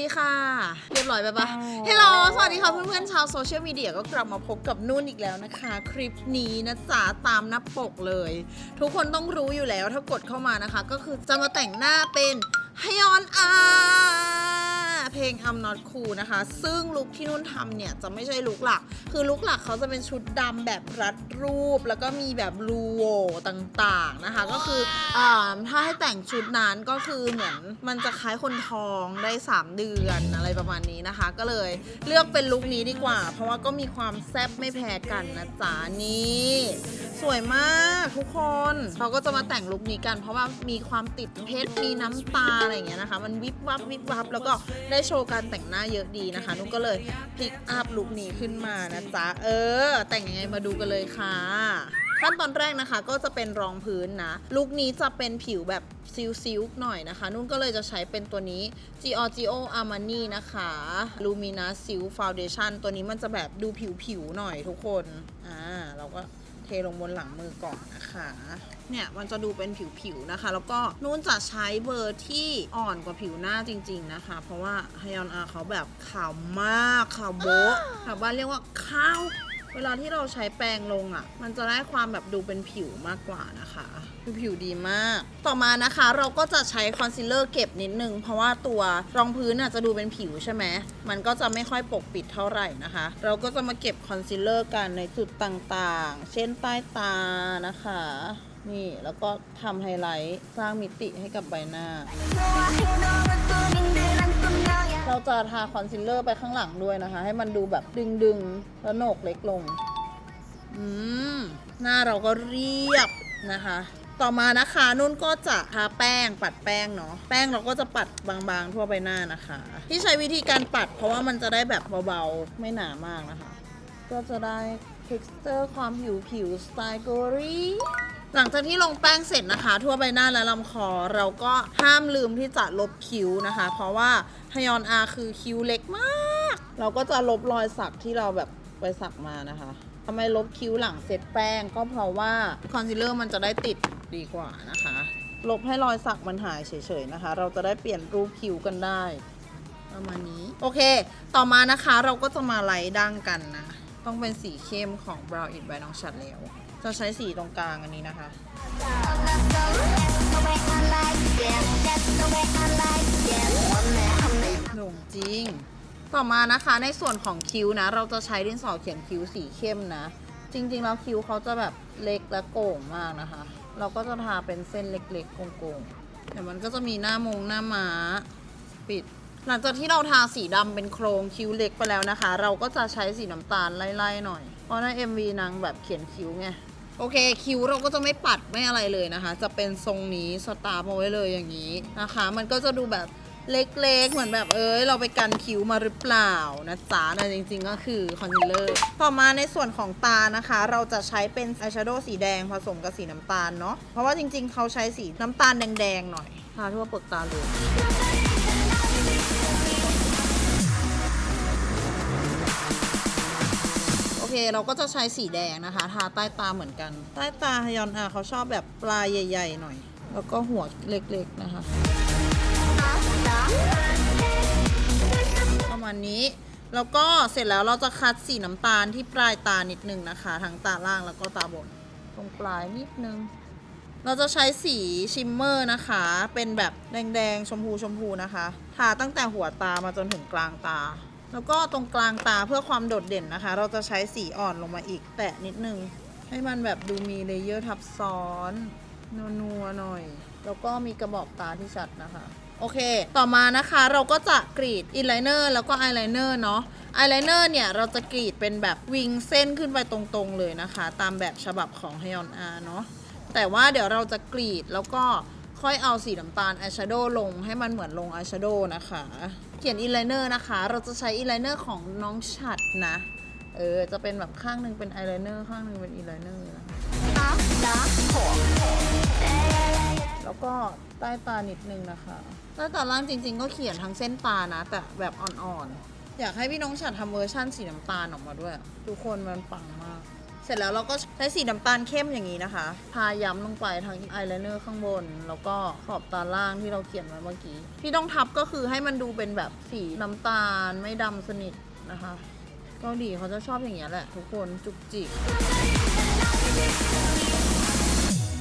ดีค่ะ เรียบร้อยไปปะอ๋อเฮลโลสวัสดีค่ะเพื่อนๆชาวโซเชียลมีเดียก็กลับมาพบกับนุ่นอีกแล้วนะคะ คลิปนี้นะจ๊ะตามหน้าปกเลย ทุกคนต้องรู้อยู่แล้วถ้ากดเข้ามานะคะ ก็คือจะมาแต่งหน้าเป็นฮยอนอา เพลง I'm Not Cool นะคะ ซึ่งลุคที่นุ่นทำเนี่ย จะไม่ใช่ลุคหลัก คือลุคหลักเขาจะเป็นชุดดำแบบรัดรูป แล้วก็มีแบบรูโวต่างๆนะคะ ก็คืออถ้าให้แต่งชุดนั้นก็คือเหมือนมันจะคล้ายคนท้องได้ 3 เดือนอะไรประมาณนี้นะคะ ก็เลยเลือกเป็นลุคนี้ดีกว่า เพราะว่าก็มีความแซ่บไม่แพ้กันนะจ๊ะนี่ สวยมากทุกคนเราก็จะมาแต่งลุคนี้กัน เพราะว่ามีความติดเพชรมีน้ำตาอะไรอย่างเงี้ยนะคะ มันวิบวับวิบวับแล้วก็ได้โชว์การแต่งหน้าเยอะดีนะคะนุกก็เลยพลิกอัพลุคนี้ขึ้นมานะจ๊ะเออ แต่งยังไงมาดูกันเลยค่ะ ขั้นตอนแรกนะคะก็จะเป็นรองพื้นนะลุคนี้จะเป็นผิวแบบซิลๆหน่อยนะคะ นุ่นก็เลยจะใช้เป็นตัวนี้ Giorgio Armani นะคะ Lumina Silk Foundation ตัวนี้มันจะแบบดูผิวๆหน่อยทุกคน อ่า เราก็ เทลงบนหลังมือก่อนนะคะ เนี่ยมันจะดูเป็นผิวๆนะคะ แล้วก็นุ่นจะใช้เบอร์ที่อ่อนกว่าผิวหน้าจริง ๆนะคะ เพราะว่าฮยอนอาเขาแบบขาวมากขาวโบ๊ะชาวบ้านเรียกว่าขาว เวลาที่เราใช้แปรงลงอะ่ะ มันจะได้ความแบบดูเป็นผิวมากกว่านะคะดูผิวดีมาก ต่อมานะคะเราก็จะใช้คอนซีลเลอร์เก็บนิดนึง เพราะว่าตัวรองพื้นอะจะดูเป็นผิวใช่ไหมมันก็จะไม่ค่อยปกปิดเท่าไหร่นะคะ เราก็จะมาเก็บคอนซีลเลอร์กันในจุดต่างๆ เช่นใต้ตานะคะ นี่แล้วก็ทำไฮไลท์สร้างมิติให้กับใบหน้า เราจะทาคอนซีลเลอร์ไปข้างหลังด้วยนะคะ ให้มันดูแบบดึงๆ แล้วโหนกเล็กลง อืม หน้าเราก็เรียบนะคะ ต่อมานะคะนุ่นก็จะทาแป้งปัดแป้งเนาะ แป้งเราก็จะปัดบางๆ ทั่วใบหน้านะคะ ที่ใช้วิธีการปัดเพราะว่ามันจะได้แบบเบาๆ ไม่หนามากนะคะ ก็จะได้ texture ความผิวผิวสไตล์โกรีหลั หลังจากที่ลงแป้งเสร็จนะคะ ทั่วใบหน้าและลำคอเราก็ห้ามลืมที่จะลบคิ้วนะคะ เพราะว่าฮยอนอาคือคิ้วเล็กมาก เราก็จะลบรอยสักที่เราแบบไปสักมานะคะทำไมลบคิ้วหลังเสร็จแป้งก็เพราะว่าคอนซีลเลอร์มันจะได้ติดดีกว่านะคะ ลบให้รอยสักมันหายเฉยๆนะคะ เราจะได้เปลี่ยนรูปคิ้วกันได้ ประมาณนี้ โอเค ต่อมานะคะเราก็จะมาไล่ดั้งกันนะ ต้องเป็นสีเข้มของ Brow It by น้องชัดแล้ว จะใช้สีตรงกลางอันนี้นะคะ หนุ่มจริง ต่อมานะคะในส่วนของคิ้วนะ เราจะใช้ดินสอเขียนคิ้วสีเข้มนะ จริงๆแล้วคิ้วเขาจะแบบเล็กและโก่งมากนะคะ เราก็จะทาเป็นเส้นเล็กๆโก่งๆเดี๋ยวมันก็จะมีหน้ามงหน้าม้าปิด หลังจากที่เราทาสีดำเป็นโครงคิ้วเล็กไปแล้วนะคะ เราก็จะใช้สีน้ำตาลไล่ๆหน่อย เพราะใน MV นางแบบเขียนคิ้วไง โอเคคิ้วเราก็จะไม่ปัดไม่อะไรเลยนะคะ จะเป็นทรงนี้สตาร์ฟเอาไว้เลยอย่างนี้นะคะ มันก็จะดูแบบเล็กๆ เหมือนแบบเอ้ยเราไปกันคิ้วมาหรือเปล่านะจ๊ะแต่จริงๆ ก็คือคอนซีลเลอร์ ต่อมาในส่วนของตานะคะ เราจะใช้เป็นอายแชโดว์สีแดงผสมกับสีน้ำตาลเนาะเพราะว่าจริงๆ เขาใช้สีน้ำตาลแดงๆ หน่อยทาทั่วปลกตาเลย เราก็จะใช้สีแดงนะคะ ทาใต้ตาเหมือนกัน ใต้ตาฮยอนอาเขาชอบแบบปลายใหญ่ ๆ หน่อย แล้วก็หัวเล็กๆนะคะ ประมาณนี้ แล้วก็เสร็จแล้วเราจะคัดสีน้ำตาลที่ปลายตานิดนึงนะคะ ทั้งตาล่างแล้วก็ตาบน ตรงปลายนิดนึง เราจะใช้สีชิมเมอร์นะคะ เป็นแบบแดงๆ ชมพูชมพูนะคะ ทาตั้งแต่หัวตามาจนถึงกลางตา แล้วก็ตรงกลางตาเพื่อความโดดเด่นนะคะ เราจะใช้สีอ่อนลงมาอีก แตะนิดนึง ให้มันแบบดูมีเลเยอร์ทับซ้อนนัวๆหน่อย แล้วก็มีกระบอกตาที่ชัดนะคะ โอเค ต่อมานะคะเราก็จะกรีดอินไลเนอร์แล้วก็อายไลเนอร์เนาะอายไลเนอร์เนี่ยเราจะกรีดเป็นแบบวิงเส้นขึ้นไปตรงๆเลยนะคะ ตามแบบฉบับของฮยอนอาเนาะแต่ว่าเดี๋ยวเราจะกรีดแล้วก็ ค่อยเอาสีน้ำตาลอายแชโดว์ลงให้มันเหมือนลงอายแชโดว์นะคะ เขียนอินไลเนอร์นะคะ เราจะใช้อินไลเนอร์ของน้องฉัดนะ เออ จะเป็นแบบข้างหนึ่งเป็นอายไลเนอร์ข้างหนึ่งเป็นอินไลเนอร์นะแล้วก็ใต้ตานิดนึงนะคะใต้ตาล่างจริง ๆ ก็เขียนทั้งเส้นตานะ แต่แบบอ่อนๆ อยากให้พี่น้องฉัดทำเวอร์ชั่นสีน้ำตาลออกมาด้วย ทุกคนมันปังมาก เสร็จแล้วเราก็ใช้สีน้ำตาลเข้มอย่างนี้นะคะทาย้ำลงไปทั้งอายไลเนอร์ข้างบน แล้วก็ขอบตาล่างที่เราเขียนไว้เมื่อกี้ ที่ต้องทับก็คือให้มันดูเป็นแบบสีน้ำตาลไม่ดำสนิทนะคะเกาหลีเขาจะชอบอย่างเงี้ยแหละทุกคนจุกจิก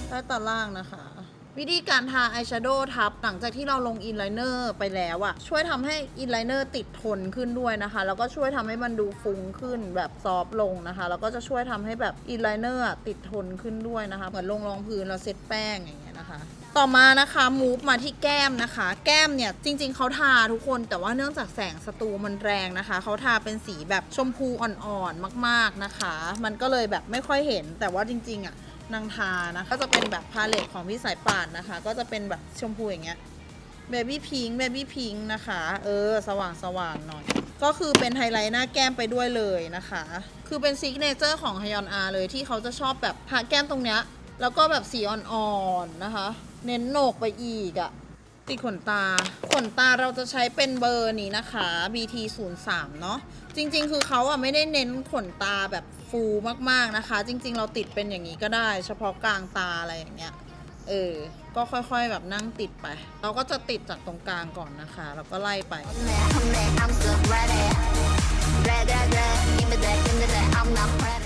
ใต้ตาล่างนะคะ วิธีการทาอายแชโดว์ทับหลังจากที่เราลงอินไลเนอร์ไปแล้วอะช่วยทำให้อินไลเนอร์ติดทนขึ้นด้วยนะคะ แล้วก็ช่วยทำให้มันดูฟุ้งขึ้นแบบซอฟลงนะคะ แล้วก็จะช่วยทำให้แบบอินไลเนอร์ติดทนขึ้นด้วยนะคะ เหมือนลงรองพื้นเราเซตแป้งอย่างเงี้ยนะคะต่อมานะคะมูฟมาที่แก้มนะคะ แก้มเนี่ยจริง ๆเขาทาทุกคนแต่ว่าเนื่องจากแสงสตูมันแรงนะคะเขาทาเป็นสีแบบชมพูอ่อนๆมาก ๆนะคะ มันก็เลยแบบไม่ค่อยเห็นแต่ว่าจริง ๆอะ นางทานะคะก็จะเป็นแบบพาเลตของพี่สายป่านนะคะ ก็จะเป็นแบบชมพูอย่างเงี้ยเบบี้พิงค์เบบี้พิงค์นะคะ เออ สว่างสว่างหน่อย ก็คือเป็นไฮไลท์หน้าแก้มไปด้วยเลยนะคะ คือเป็นซิกเนเจอร์ของฮยอนอาเลยที่เขาจะชอบแบบทาแก้มตรงเนี้ย แล้วก็แบบสีอ่อนๆนะคะ เน้นโหนกไปอีกอะ ติดขนตา ขนตาเราจะใช้เป็นเบอร์นี้นะคะ BT 0 3เนาะ จริง ๆ คือเขาอะไม่ได้เน้นขนตาแบบฟูมากๆนะคะ จริง ๆ เราติดเป็นอย่างนี้ก็ได้ เฉพาะกลางตาอะไรอย่างเงี้ย เออ ก็ค่อยๆแบบนั่งติดไป เราก็จะติดจากตรงกลางก่อนนะคะ แล้วก็ไล่ไป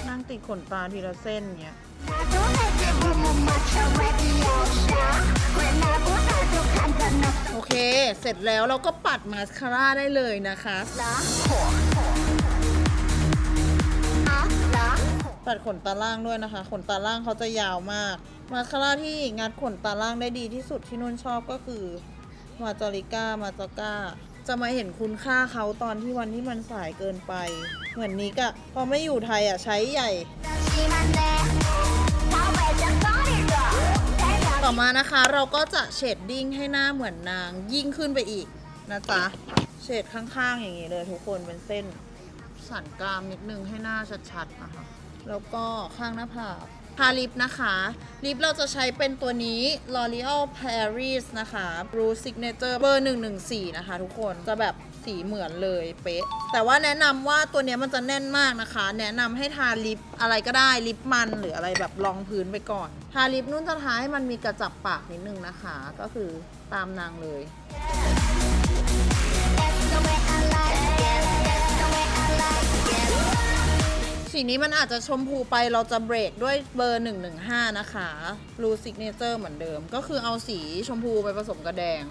นั่งติดขนตาทีละเส้นเงี้ย โอเค เสร็จแล้วเราก็ปัดมาสคาร่าได้เลยนะคะ ปัดขนตาล่างด้วยนะคะ ขนตาล่างเขาจะยาวมาก มาสคาร่าที่งัดขนตาล่างได้ดีที่สุดที่นุ่นชอบก็คือมาจอริก้ามาจอก้าจะมาเห็นคุณค่าเขาตอนที่วันที่มันสายเกินไป เหมือนนิกอะพอไม่อยู่ไทยอะใช้ใหญ่ ต่อมานะคะ เราก็จะเชดดิ้งให้หน้าเหมือนนาง ยิ่งขึ้นไปอีกนะจ๊ะเฉดข้างๆอย่างนี้เลยทุกคนเป็นเส้นสันกรามนิดนึงให้หน้าชัดๆนะคะแล้วก็ข้างหน้าผากทาลิปนะคะ ลิปเราจะใช้เป็นตัวนี้ L'Oreal Paris นะคะ Blue Signature เบอร์ 114 นะคะทุกคนจะแบบ สีเหมือนเลยเป๊ะ แต่ว่าแนะนำว่าตัวเนี้ยมันจะแน่นมากนะคะ แนะนำให้ทาลิปอะไรก็ได้ลิปมันหรืออะไรแบบรองพื้นไปก่อน ทาลิปนุ่นจะทาให้มันมีกระจับปากนิดนึงนะคะ ก็คือตามนางเลย สีนี้มันอาจจะชมพูไปเราจะเบรกด้วยเบอร์ 115 นะคะรูซิกเนเจอร์เหมือนเดิม ก็คือเอาสีชมพูไปผสมกับแดง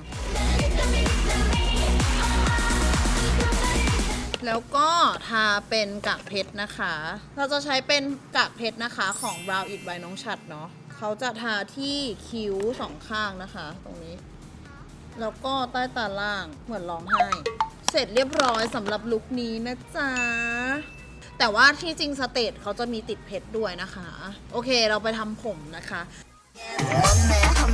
แล้วก็ทาเป็นกากเพชรนะคะ เราจะใช้เป็นกากเพชรนะคะของ Brow It by น้องฉัดเนาะเขาจะทาที่คิ้วสองข้างนะคะ ตรงนี้ แล้วก็ใต้ตาล่างเหมือนร้องไห้ เสร็จเรียบร้อยสำหรับลุคนี้นะจ๊ะ แต่ว่าที่จริงสเตทเขาจะมีติดเพชรด้วยนะคะ โอเคเราไปทำผมนะคะ I'm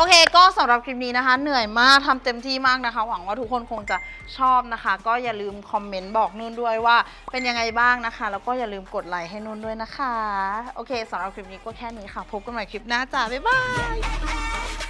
โอเค ก็สำหรับคลิปนี้นะคะ เหนื่อยมากทำเต็มที่มากนะคะ หวังว่าทุกคนคงจะชอบนะคะ ก็อย่าลืมคอมเมนต์บอกนุ่นด้วยว่าเป็นยังไงบ้างนะคะ แล้วก็อย่าลืมกดไลค์ให้นุ่นด้วยนะคะ โอเคสำหรับคลิปนี้ก็แค่นี้ค่ะ พบกันใหม่คลิปหน้าจ้าบ๊ายบาย